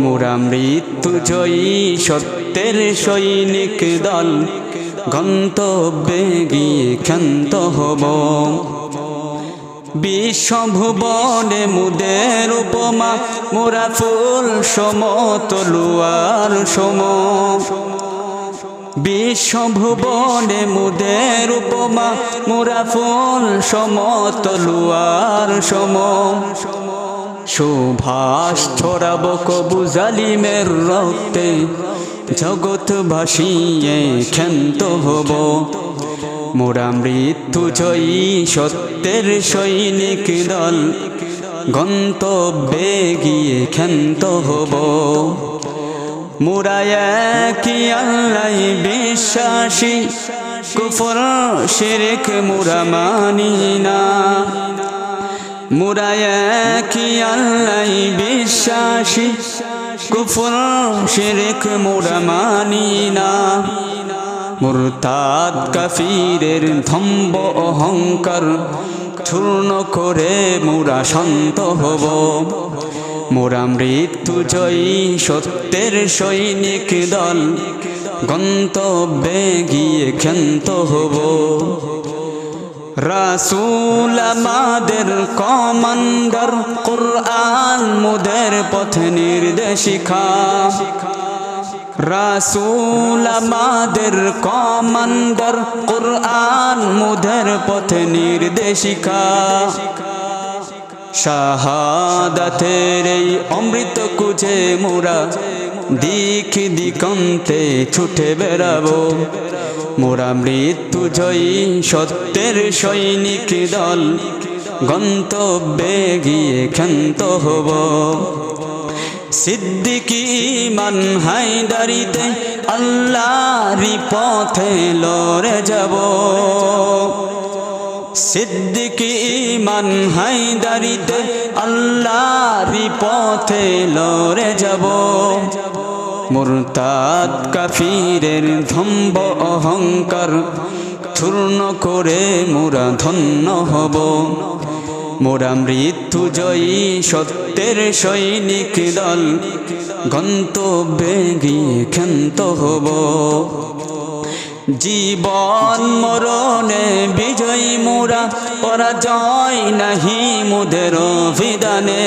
মোরা মৃত্যু জয়ী সত্যের সৈনিক দল, গন্তব্যে গিয়ে ক্ষান্ত হব। বিশ্বভুবনে মুদের উপমা, মোরা ফুল সমতলুয়ার সম। বিশ্বভুবনে মুদের উপমা, মোরা ফুল সমতলুয়ার সম। সুভাষ ছড়াব কবু জালিমের রক্তে জগৎ ভাসিয়ে ক্ষান্ত হব। মোরা মৃত্যু জয়ী সত্যের সৈনিক দল, গন্তব্যে গিয়ে ক্ষান্ত হব। মুরায়া কি আল্লাহ বিশ্বাসী, কুফর, শিরক মুরা মানি না। মুরায়া কি আল্লাহ বিশ্বাসী? কুফর, শিরক, মুরা মানি না। মুরতাদ কাফিরের ধম্ব অহংকার চূর্ণ করে মোরা শান্ত হব। মোরা মৃত্যু জয়ী সত্যের সৈনিক দল গন্তব্যে গিয়ে ক্ষান্ত হব। রাসুল আমাদের কমান্ডার, কোরআন মুদের পথ নির্দেশিকা। রাসুল আমাদের কমান্ডার, কোরআন মুদের পথ নির্দেশিকা। শাহাদাতের এই অমৃত কুজে মোরা দিক দিকন্তে ছুটে বেড়াবো। মোরা মৃত্যু জয়ী, সত্যের সৈনিক দল। গন্তব্যে গিয়ে ক্ষান্ত হব। সিদ্দিকি মান হায়দারিতে আল্লাহরি পথে লড়ে যাব। সিদ্দিকি মান হায়দারিতে আল্লাহরি পথে লড়ে যাব। মুরতাদ কাফিরের ধম্ব অহংকার চূর্ণ করে মোরা ধন্য হব। মোরা মৃত্যু জয়ী সত্যের সৈনিক দল, গন্তব্যে গিয়ে ক্ষান্ত হব। জীবন মরণে বিজয়ী মোরা, পরাজয় নাহি মুদের অভিধানে।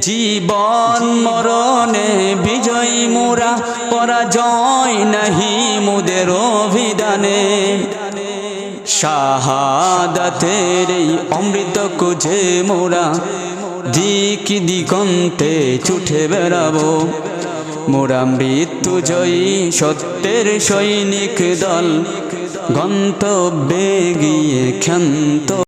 জীবন মরণে বিজয়ী মোরা, পরাজয় নাহি মুদের অভিধানে। শাহাদাতের এই অমৃত কুঝে মোরা, দিক দিগন্তে ছুটে বেড়াবো। মোরা মৃত্যু জয়ী সত্যের সৈনিক দল, গন্তব্যে গিয়ে ক্ষান্ত